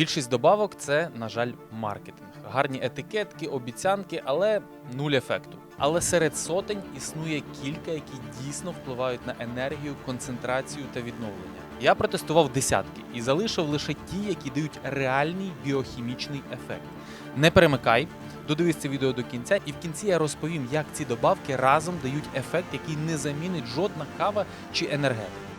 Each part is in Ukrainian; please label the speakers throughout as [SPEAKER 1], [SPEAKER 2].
[SPEAKER 1] Більшість добавок це, на жаль, маркетинг. Гарні етикетки, обіцянки, але нуль ефекту. Але серед сотень існує кілька, які дійсно впливають на енергію, концентрацію та відновлення. Я протестував десятки і залишив лише ті, які дають реальний біохімічний ефект. Не перемикай, додивись це відео до кінця, і в кінці я розповім, як ці добавки разом дають ефект, який не замінить жодна кава чи енергетика.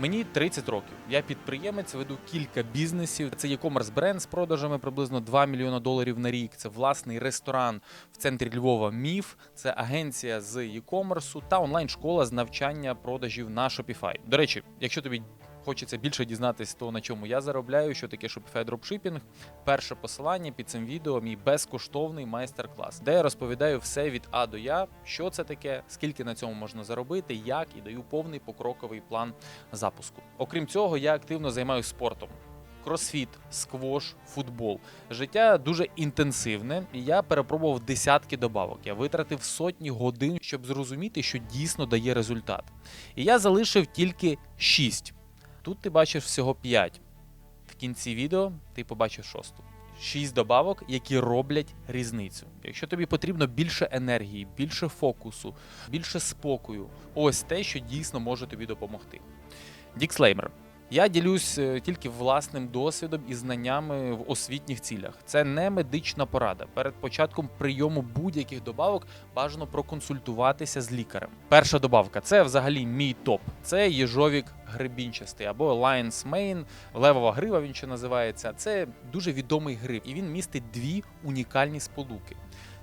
[SPEAKER 1] Мені 30 років. Я підприємець, веду кілька бізнесів. Це e-commerce бренд з продажами приблизно 2 мільйона доларів на рік. Це власний ресторан в центрі Львова. Міф, це агенція з e-commerce та онлайн-школа з навчання продажів на Shopify. До речі, якщо тобі хочеться більше дізнатись, то на чому я заробляю, що таке Shopify Dropshipping, перше посилання під цим відео мій безкоштовний майстер-клас, де я розповідаю все від А до Я, що це таке, скільки на цьому можна заробити, як і даю повний покроковий план запуску. Окрім цього, я активно займаюся спортом. Кросфіт, сквош, футбол. Життя дуже інтенсивне, і я перепробував десятки добавок. Я витратив сотні годин, щоб зрозуміти, що дійсно дає результат. І я залишив тільки 6. Тут ти бачиш всього 5. В кінці відео ти побачиш шосту. Шість добавок, які роблять різницю. Якщо тобі потрібно більше енергії, більше фокусу, більше спокою, ось те, що дійсно може тобі допомогти. Дікслеймер. Я ділюсь е, тільки власним досвідом і знаннями в освітніх цілях. Це не медична порада. Перед початком прийому будь-яких добавок бажано проконсультуватися з лікарем. Перша добавка це взагалі мій топ. Це їжовік грибінчастий або Lion's Mane, левова грива він ще називається. Це дуже відомий гриб, і він містить дві унікальні сполуки: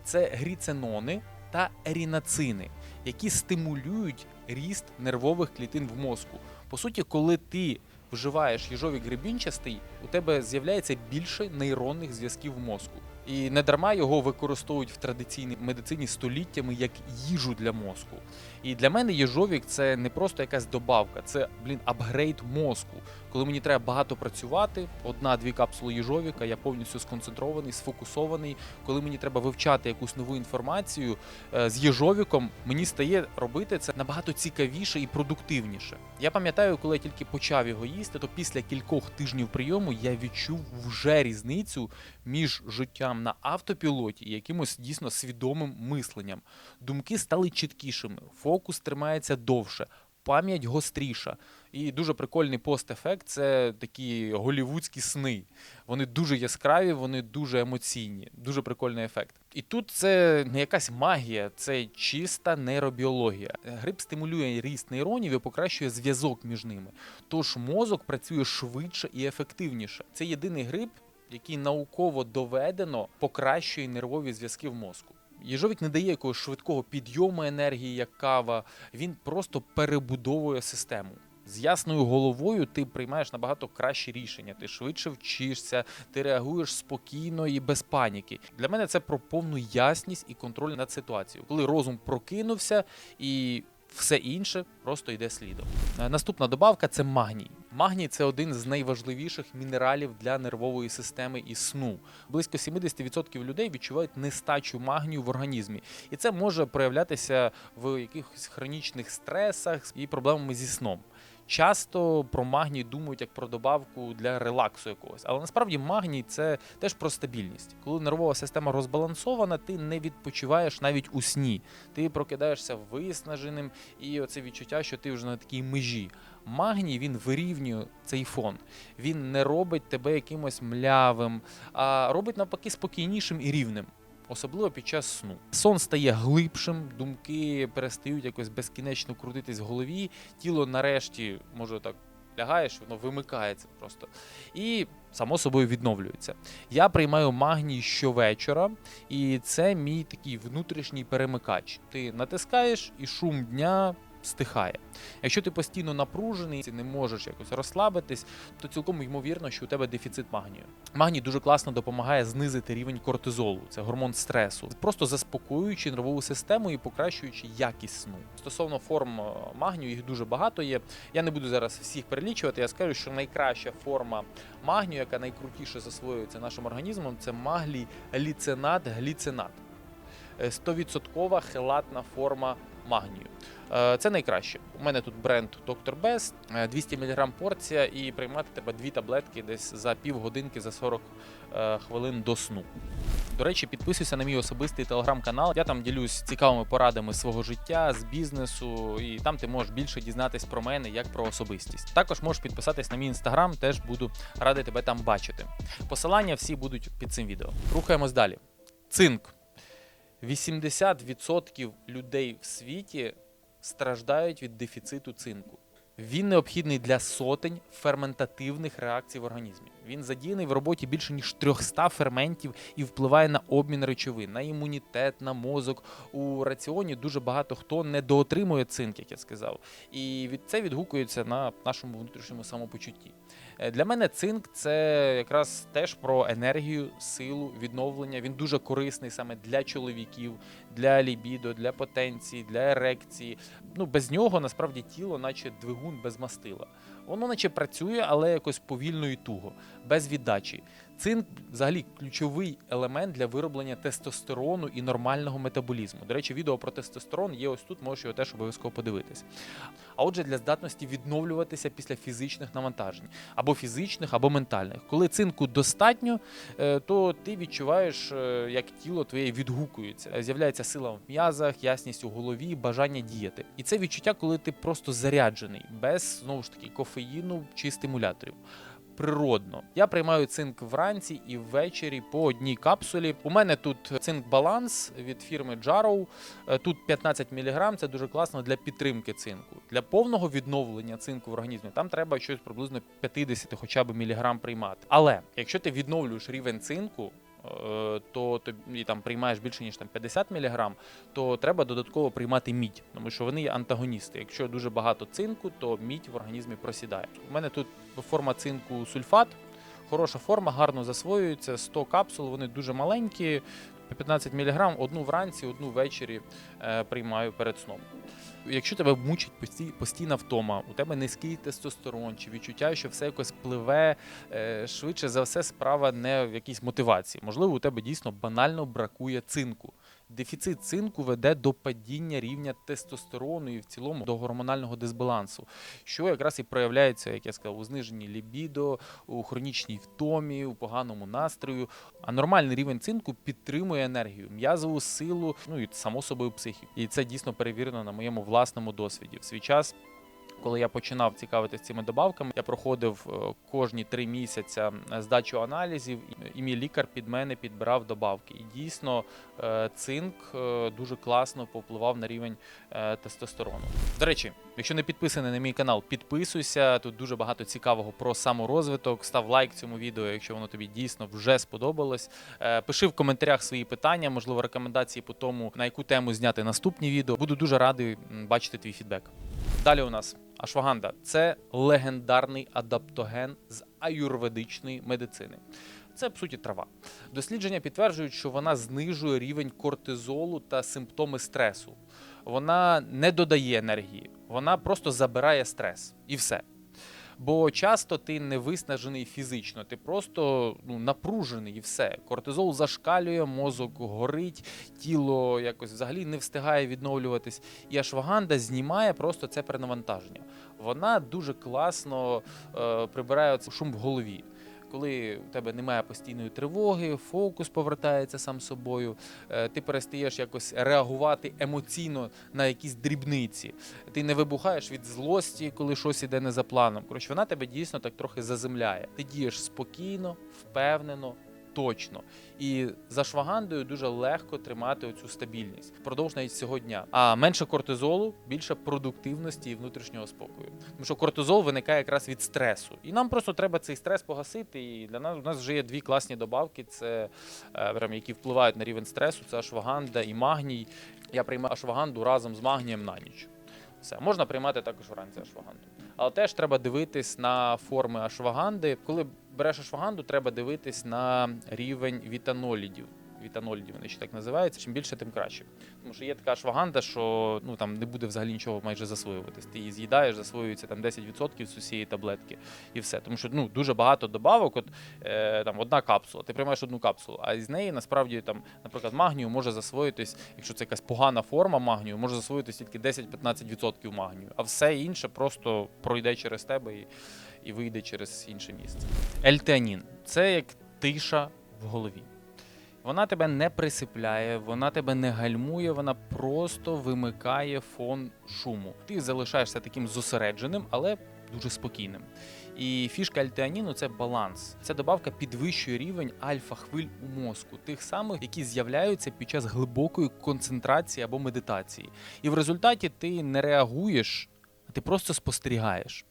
[SPEAKER 1] це гріценони та ерінацини, які стимулюють ріст нервових клітин в мозку. По суті, коли ти вживаєш їжовий грибінчастий, у тебе з'являється більше нейронних зв'язків мозку. І не дарма його використовують в традиційній медицині століттями як їжу для мозку. І для мене їжовік це не просто якась добавка, це блін апгрейд мозку. Коли мені треба багато працювати, одна-дві капсули їжовіка, я повністю сконцентрований, сфокусований. Коли мені треба вивчати якусь нову інформацію е, з їжовіком, мені стає робити це набагато цікавіше і продуктивніше. Я пам'ятаю, коли я тільки почав його їсти, то після кількох тижнів прийому я відчув вже різницю між життям на автопілоті і якимось дійсно свідомим мисленням. Думки стали чіткішими, фокус тримається довше. Пам'ять гостріша. І дуже прикольний пост-ефект це такі голівудські сни. Вони дуже яскраві, вони дуже емоційні, дуже прикольний ефект. І тут це не якась магія, це чиста нейробіологія. Гриб стимулює ріст нейронів і покращує зв'язок між ними. Тож мозок працює швидше і ефективніше. Це єдиний гриб, який науково доведено покращує нервові зв'язки в мозку. Їжовик не дає якогось швидкого підйому енергії, як кава. Він просто перебудовує систему. З ясною головою ти приймаєш набагато кращі рішення. Ти швидше вчишся, ти реагуєш спокійно і без паніки. Для мене це про повну ясність і контроль над ситуацією, коли розум прокинувся і все інше просто йде слідом. Е, Наступна добавка це магній. Магній це один з найважливіших мінералів для нервової системи і сну. Близько 70% людей відчувають нестачу магнію в організмі, і це може проявлятися в якихось хронічних стресах і проблемами зі сном. Часто про магній думають як про добавку для релаксу якогось, але насправді магній це теж про стабільність. Коли нервова система розбалансована, ти не відпочиваєш навіть у сні. Ти прокидаєшся виснаженим, і оце відчуття, що ти вже на такій межі. Магній він вирівнює цей фон. Він не робить тебе якимось млявим, а робить навпаки спокійнішим і рівним. Особливо під час сну. Сон стає глибшим, думки перестають якось безкінечно крутитись в голові, тіло нарешті може так лягаєш, воно вимикається просто. І само собою відновлюється. Я приймаю магній щовечора, і це мій такий внутрішній перемикач. Ти натискаєш, і шум дня стихає. Якщо ти постійно напружений, ти не можеш якось розслабитись, то цілком ймовірно, що у тебе дефіцит магнію. Магній дуже класно допомагає знизити рівень кортизолу, це гормон стресу, просто заспокоюючи нервову систему і покращуючи якість сну. Стосовно форм е, магнію, їх дуже багато є. Я не буду зараз всіх перелічувати. Я скажу, що найкраща форма магнію, яка найкрутіше засвоюється нашим організмом, це маглій ліценат гліцинат. Е, 100% хелатна форма магнію. Е, Це найкраще. У мене тут бренд Dr. Best, е, 200 мг порція, і приймати треба дві таблетки десь за півгодинки, за 40 е, хвилин до сну. До речі, підписуйся на мій особистий телеграм-канал. Я там ділюсь цікавими порадами свого життя, з бізнесу, і там ти можеш більше дізнатись про мене як про особистість. Також можеш підписатись на мій інстаграм, теж буду радий тебе там бачити. Посилання всі будуть під цим відео. Рухаємось далі. Цинк. 80% людей в світі страждають від дефіциту цинку. Він необхідний для сотень ферментативних реакцій в організмі. Він задіяний в роботі більше ніж 300 ферментів і впливає на обмін речовин, на імунітет, на мозок. У раціоні дуже багато хто недоотримує цинк, як я сказав. І від це відгукується на нашому внутрішньому самопочутті. Е, Для мене цинк це якраз теж про енергію, силу, відновлення. Він дуже корисний саме для чоловіків, для лібідо, для потенції, для ерекції. Ну без нього насправді тіло, наче двигун без мастила. Воно наче працює, але якось повільно і туго, без віддачі. Цинк взагалі ключовий елемент для вироблення тестостерону і нормального метаболізму. До речі, відео про тестостерон є ось тут, можеш його теж обов'язково подивитись. А отже, для здатності відновлюватися після фізичних навантажень або фізичних, або ментальних. Коли цинку достатньо, е, то ти відчуваєш, е, як тіло твоє відгукується. З'являється сила в м'язах, ясність у голові, бажання діяти. І це відчуття, коли ти просто заряджений, без знову ж таки кофеїну чи стимуляторів. Природно, я приймаю цинк вранці і ввечері по одній капсулі. У мене тут цинк баланс від фірми Jarrow. Е, Тут 15 мг, це дуже класно для підтримки цинку. Для повного відновлення цинку в організмі там треба щось приблизно 50 хоча б міліграм приймати. Але якщо ти відновлюєш рівень цинку, то тобі там приймаєш більше ніж там 50 мг, то треба додатково приймати мідь, тому що вони є антагоністи. Якщо дуже багато цинку, то мідь в організмі просідає. У мене тут форма цинку сульфат. Хороша форма, гарно засвоюється. 100 капсул, вони дуже маленькі. 15 мг, одну вранці, одну ввечері е, приймаю перед сном. Якщо тебе мучить постій- постійна втома, у тебе низький тестостерон, чи відчуття, що все якось пливе, е, швидше за все, справа не в якійсь мотивації. Можливо, у тебе дійсно банально бракує цинку. Дефіцит цинку веде до падіння рівня тестостерону і в цілому до гормонального дисбалансу, що якраз і проявляється, як я сказав, у зниженні лібідо, у хронічній втомі, у поганому настрою. А нормальний рівень цинку підтримує енергію, м'язову силу, ну і само собою психіку. І це дійсно перевірено на моєму власному досвіді. В свій час коли я починав цікавитися цими добавками, я проходив е, кожні три місяці здачу аналізів, і- мій лікар під мене підбирав добавки. І дійсно е, цинк е, дуже класно повпливав на рівень е, тестостерону. До речі, якщо не підписаний на мій канал, підписуйся. Тут дуже багато цікавого про саморозвиток. Став лайк цьому відео, якщо воно тобі дійсно вже сподобалось. Е, Пиши в коментарях свої питання, можливо, рекомендації по тому, на яку тему зняти наступні відео. Буду дуже радий бачити твій фідбек. Далі у нас ашваганда це легендарний адаптоген з аюрведичної медицини. Це по суті трава. Дослідження підтверджують, що вона знижує рівень кортизолу та симптоми стресу. Вона не додає енергії, вона просто забирає стрес і все. Бо часто ти не виснажений фізично, ти просто ну, напружений і все. Кортизол зашкалює, мозок горить, тіло якось взагалі не встигає відновлюватись. І ашваганда знімає просто це перенавантаження. Вона дуже класно е, прибирає шум в голові. Коли у тебе немає постійної тривоги, фокус повертається сам собою, е, ти перестаєш якось реагувати емоційно на якісь дрібниці. Ти не вибухаєш від злості, коли щось іде не за планом. Коротше, вона тебе дійсно так трохи заземляє. Ти дієш спокійно, впевнено, точно. І за швагандою дуже легко тримати оцю стабільність впродовж навіть цього дня. А менше кортизолу, більше продуктивності і внутрішнього спокою. Тому що кортизол виникає якраз від стресу. І нам просто треба цей стрес погасити. І для нас у нас вже є дві класні добавки, це е, прям, які впливають на рівень стресу. Це ашваганда і магній. Я приймаю ашваганду разом з магнієм на ніч. Все, можна приймати також вранці ашваганду. Але теж треба дивитись на форми ашваганди. Коли береш ашваганду, треба дивитись на рівень вітанолідів. Вітанольді, вони ще так називаються. Чим більше, тим краще. Тому що є така ашваганда, що ну там не буде взагалі нічого майже засвоюватись. Ти її з'їдаєш, засвоюється там 10% з усієї таблетки і все. Тому що ну дуже багато добавок. От е, там одна капсула. Ти приймаєш одну капсулу, а із неї насправді там, наприклад, магнію може засвоїтись, якщо це якась погана форма магнію, може засвоїтись тільки 10-15% магнію, а все інше просто пройде через тебе і, і вийде через інше місце. Ельтеанін це як тиша в голові. Вона тебе не присипляє, вона тебе не гальмує, вона просто вимикає фон шуму. Ти залишаєшся таким зосередженим, але дуже спокійним. І фішка альтеаніну це баланс. Ця добавка підвищує рівень альфа-хвиль у мозку, тих самих, які з'являються під час глибокої концентрації або медитації. І в результаті ти не реагуєш, а ти просто спостерігаєш.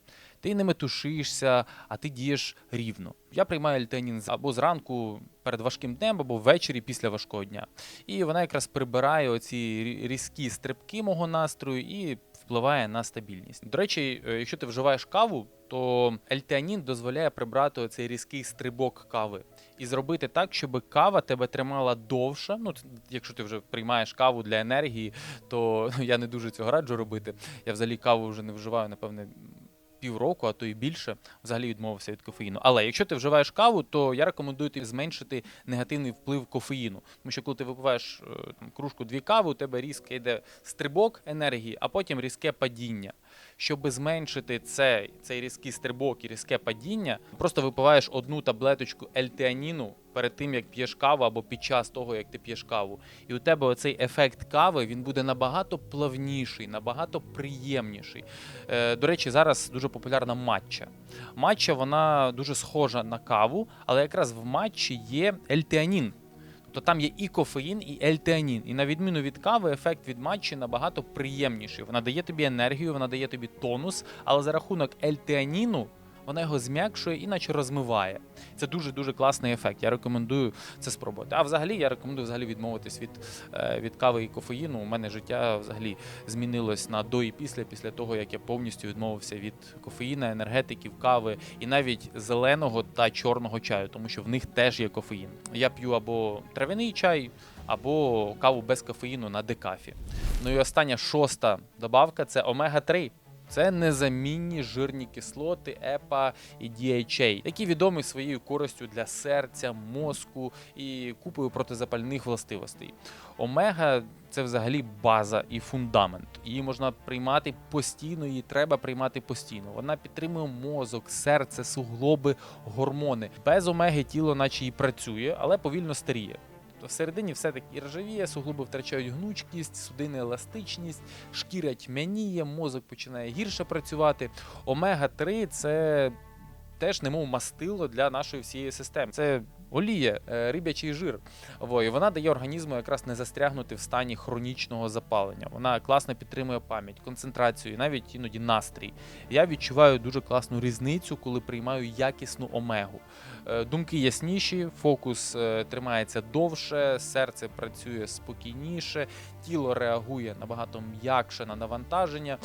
[SPEAKER 1] Ти не метушишся, а ти дієш рівно. Я приймаю альтеанін або зранку перед важким днем, або ввечері після важкого дня. І вона якраз прибирає оці різкі стрибки мого настрою і впливає на стабільність. До речі, е, якщо ти вживаєш каву, то ельтеанін дозволяє прибрати оцей різкий стрибок кави і зробити так, щоб кава тебе тримала довше. Ну, якщо ти вже приймаєш каву для енергії, то я не дуже цього раджу робити. Я взагалі каву вже не вживаю, напевне. Півроку, а то і більше, взагалі відмовився від кофеїну. Але якщо ти вживаєш каву, то я рекомендую тобі зменшити негативний вплив кофеїну. Тому що коли ти випиваєш е, там, кружку дві кави, у тебе різко йде стрибок енергії, а потім різке падіння. Щоб зменшити цей, цей різкий стрибок і різке падіння, просто випиваєш одну таблеточку ельтеаніну перед тим, як п'єш каву, або під час того, як ти п'єш каву. І у тебе оцей ефект кави він буде набагато плавніший, набагато приємніший. Е, до речі, зараз дуже популярна матча. Матча вона дуже схожа на каву, але якраз в матчі є ельтеанін. Тобто там є і кофеїн, і ельтеанін. І на відміну від кави, ефект від матчі набагато приємніший. Вона дає тобі енергію, вона дає тобі тонус, але за рахунок ельтеаніну вона його зм'якшує і наче розмиває. Це дуже дуже класний ефект. Я рекомендую це спробувати. А взагалі я рекомендую взагалі відмовитись від, е, від кави і кофеїну. У мене життя взагалі змінилось на до і після, після того як я повністю відмовився від кофеїна, енергетиків, кави і навіть зеленого та чорного чаю, тому що в них теж є кофеїн. Я п'ю або травяний чай, або каву без кофеїну на декафі. Ну і остання шоста добавка це омега 3 це незамінні жирні кислоти ЕПА і DHA, які відомі своєю користю для серця, мозку і купою протизапальних властивостей. Омега це взагалі база і фундамент. Її можна приймати постійно, її треба приймати постійно. Вона підтримує мозок, серце, суглоби, гормони. Без омеги тіло, наче і працює, але повільно старіє. Тобто всередині все таки ржавіє, суглоби втрачають гнучкість, судини еластичність, шкіря тьмяніє, мозок починає гірше працювати. Омега-3 це теж немов мастило для нашої всієї системи. Це олія, е, рибячий жир. Во, і вона дає організму якраз не застрягнути в стані хронічного запалення. Вона класно підтримує пам'ять, концентрацію, і навіть іноді настрій. Я відчуваю дуже класну різницю, коли приймаю якісну омегу. Е, Думки ясніші, фокус е, тримається довше, серце працює спокійніше, тіло реагує набагато м'якше на навантаження.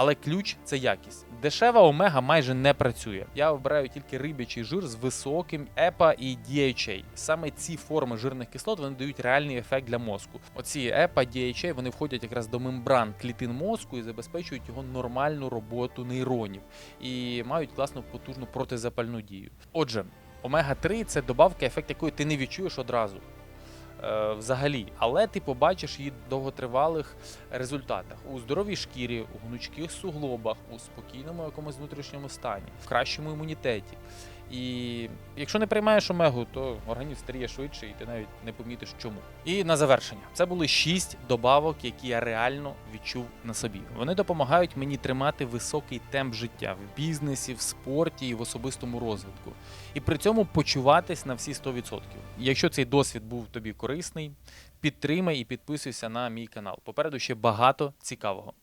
[SPEAKER 1] Але ключ це якість. Дешева омега майже не працює. Я обираю тільки рибячий жир з високим ЕПА і DHA. Саме ці форми жирних кислот вони дають реальний ефект для мозку. Оці ЕПА, DHA, вони входять якраз до мембран клітин мозку і забезпечують його нормальну роботу нейронів і мають класну потужну протизапальну дію. Отже, омега-3 це добавка, ефект якої ти не відчуєш одразу. Е, Взагалі, але ти побачиш її довготривалих результатах у здоровій шкірі, у гнучких суглобах, у спокійному якомусь внутрішньому стані, в кращому імунітеті. І якщо не приймаєш омегу, то організм старіє швидше, і ти навіть не помітиш чому. І на завершення, це були шість добавок, які я реально відчув на собі. Вони допомагають мені тримати високий темп життя в бізнесі, в спорті і в особистому розвитку. І при цьому почуватись на всі 100%. Якщо цей досвід був тобі корисний, підтримай і підписуйся на мій канал. Попереду ще багато цікавого.